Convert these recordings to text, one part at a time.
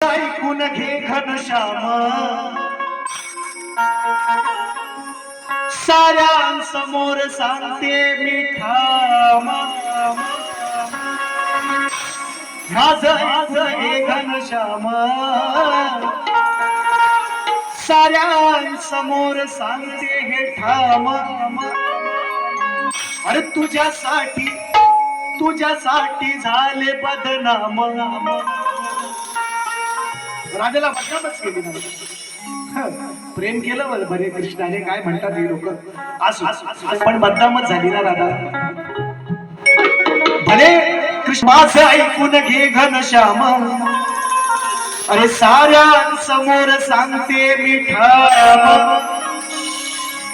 ऐकून घे घनश्याम साऱ्यांसमोर सांगते मी ठाम. माझं हे घनश्याम साऱ्यांसमोर सांगते हे ठाम. अरे तुझ्यासाठी तुझ्यासाठी झाले बदनाम. राजाला बदनामच केली ना प्रेम केलं बरं बरे कृष्णाने काय म्हणतात हे लोक. असू पण बदनामच झाली ना राधा. भले कृष्णाच ऐकून घे घनश्याम अरे साऱ्यांसमोर सांगते मी ठाम.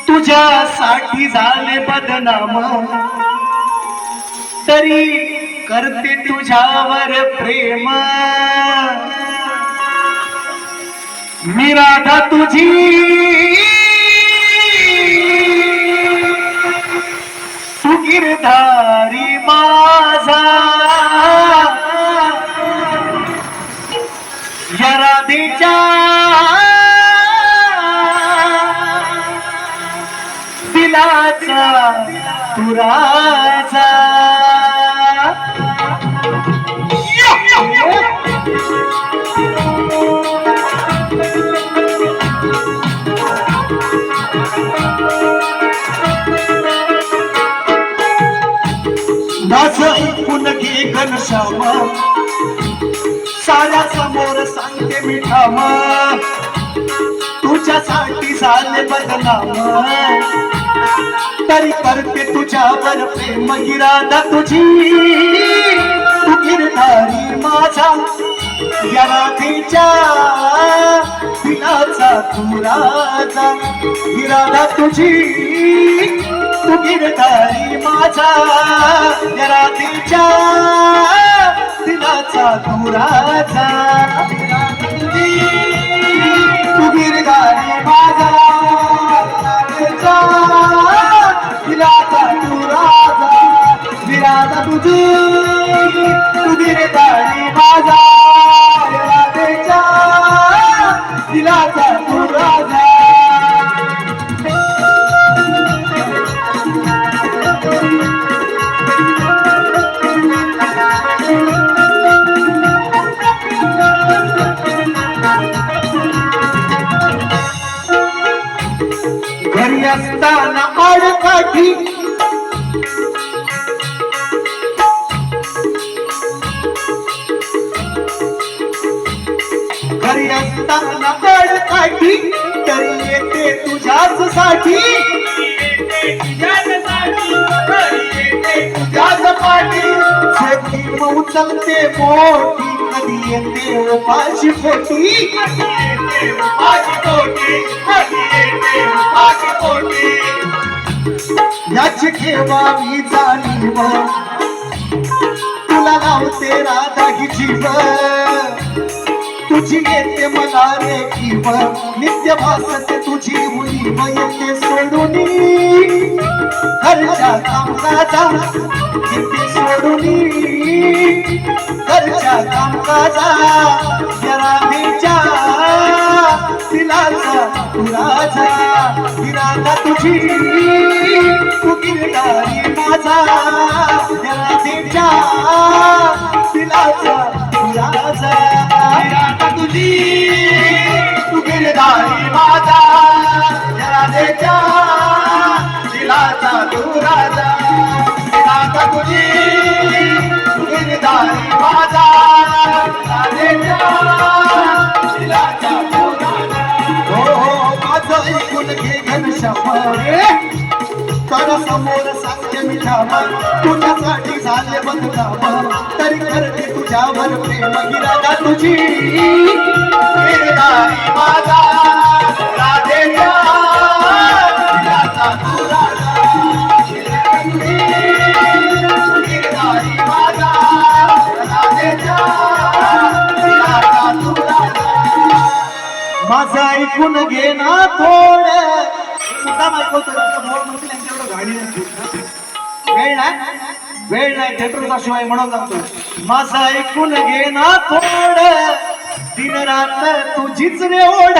तुझ्यासाठी झाले बदनाम. तरी करते तुझ्यावर प्रेम. मी राधा तुझी. तू गिरधारी माझा. या राधेच्या. दिलाचा तुराचा घे घनश्याम साऱ्या समोर सांगते मी ठाम. तुझ्यासाठी झाले बदनाम. तरी करते तुझ्यावर प्रेम गिरादा तुझी. तू गिरधारी माझा या राधेच्या दिलाचा तू राजा गिरादा तुझी. तू गिरधारी माझा या राधेच्या दिलाचा दुराचा राजा तू गिरधारी माझा राधेच्या दिलाचा तू विराजा तुझी तू गिरधारी माझा दिलाचा घरी असताना घरी असताना आडकाठी तरी येते तुझ्याच साठी. तुझ्याच पाठी शेती उचलते मोठी. कधी येते उपाशी पोटी. याची ठेवावी जाणीव. तुला लावते राधा ही जीव तुझी येते मला रेखीव नित्य भासते तुझी मुली येते सोडून. घरच्या कामकाजा येते सोडून. घरच्या कामकाजा या राधेच्या दिलाचा तू राजा तुझी. तू गिरणारी माझा. या राधेच्या राजा तू राजा ही तुझी तू माझा. हो हो माझं ऐकून घे घनश्याम तर समोर सांगते मी ठाम तुझ्यासाठी झाले बदनाम. तरी करते तुझ्यावर प्रेम गिरादा तुझी माझा. माझं ऐकून घे ना थोड. वेळ नाही? वेळ नाही थिएटरचा शिवाय म्हणून लागतो. माझं ऐकून घे ना थोड. दिन रात्र तुझीच रे ओढ.